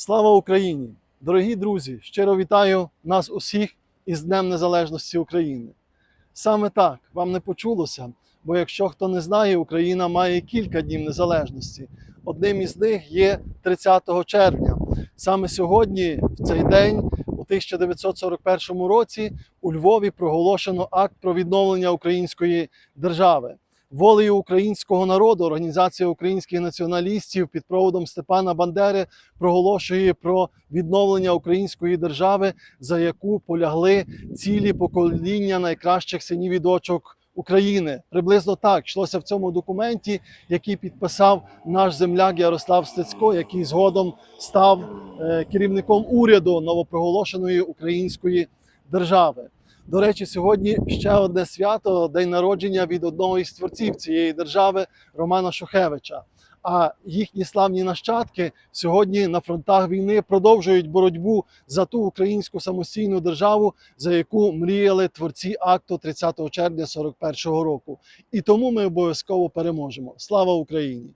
Слава Україні! Дорогі друзі! Щиро вітаю нас усіх із Днем Незалежності України. Саме так вам не почулося, бо якщо хто не знає, Україна має кілька днів незалежності. Одним із них є 30 червня. Саме сьогодні, в цей день, у 1941 році, у Львові проголошено акт про відновлення української держави. Волею українського народу Організація українських націоналістів під проводом Степана Бандери проголошує про відновлення української держави, за яку полягли цілі покоління найкращих синів і дочок України. Приблизно так йшлося в цьому документі, який підписав наш земляк Ярослав Стецько, який згодом став е, керівником уряду новопроголошеної української держави. До речі, сьогодні ще одне свято день народження від одного із творців цієї держави Романа Шухевича. А їхні славні нащадки сьогодні на фронтах війни продовжують боротьбу за ту українську самостійну державу, за яку мріяли творці акту 30 червня 41 року. І тому ми обов'язково переможемо. Слава Україні!